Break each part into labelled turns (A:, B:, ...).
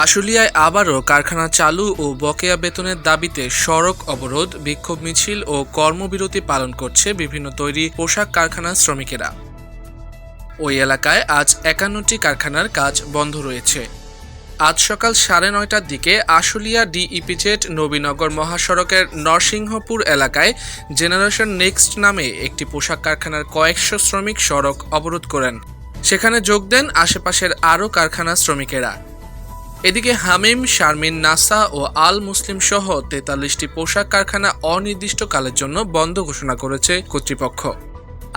A: আশুলিয়ায় আবারও কারখানা চালু ও বকেয়া বেতনের দাবিতে সড়ক অবরোধ, বিক্ষোভ মিছিল ও কর্মবিরতি পালন করছে বিভিন্ন তৈরি পোশাক কারখানার শ্রমিকেরা। ওই এলাকায় আজ একান্নটি কারখানার কাজ বন্ধ রয়েছে। আজ সকাল সাড়ে নয়টার দিকে আশুলিয়া ডিইপিজেড নবীনগর মহাসড়কের নরসিংহপুর এলাকায় জেনারেশন নেক্সট নামে একটি পোশাক কারখানার কয়েকশো শ্রমিক সড়ক অবরোধ করেন। সেখানে যোগ দেন আশেপাশের আরও কারখানার শ্রমিকেরা। এদিকে হামিম, শারমিন, নাসা ও আল মুসলিম সহ তেতাল্লিশটি পোশাক কারখানা অনির্দিষ্টকালের জন্য বন্ধ ঘোষণা করেছে কর্তৃপক্ষ।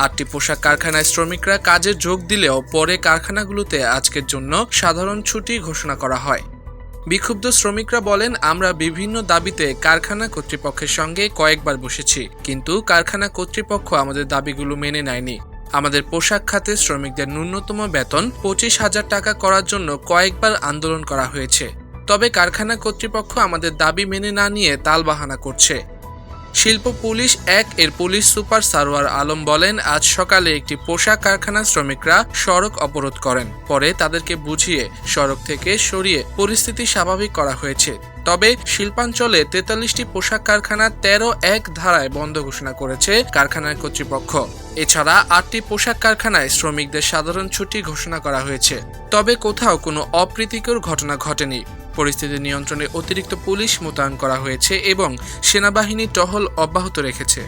A: আটটি পোশাক কারখানায় শ্রমিকরা কাজে যোগ দিলেও পরে কারখানাগুলোতে আজকের জন্য সাধারণ ছুটি ঘোষণা করা হয়। বিক্ষুব্ধ শ্রমিকরা বলেন, আমরা বিভিন্ন দাবিতে কারখানা কর্তৃপক্ষের সঙ্গে কয়েকবার বসেছি, কিন্তু কারখানা কর্তৃপক্ষ আমাদের দাবিগুলো মেনে নেয়নি। আমাদের পোশাক খাতে শ্রমিকদের ন্যূনতম বেতন পঁচিশ হাজার টাকা করার জন্য কয়েকবার আন্দোলন করা হয়েছে। তবে কারখানা কর্তৃপক্ষ আমাদের দাবি মেনে না নিয়ে তালবাহানা করছে। শিল্প পুলিশ এক, এর পুলিশ সুপার সারোয়ার আলম বলেন, আজ সকালে একটি পোশাক কারখানার শ্রমিকরা সড়ক অবরোধ করেন। পরে তাদেরকে বুঝিয়ে সড়ক থেকে সরিয়ে পরিস্থিতি স্বাভাবিক করা হয়েছে। তবে শিল্পাঞ্চলে তেতাল্লিশটি পোশাক কারখানা তেরো এক ধারায় বন্ধ ঘোষণা করেছে কারখানার কর্তৃপক্ষ। এছাড়া আটটি পোশাক কারখানায় শ্রমিকদের সাধারণ ছুটি ঘোষণা করা হয়েছে। তবে কোথাও কোনো অপ্রীতিকর ঘটনা ঘটেনি। পরিস্থিতি নিয়ন্ত্রণে অতিরিক্ত পুলিশ মোতায়েন করা হয়েছে এবং সেনাবাহিনী টহল অব্যাহত রেখেছে।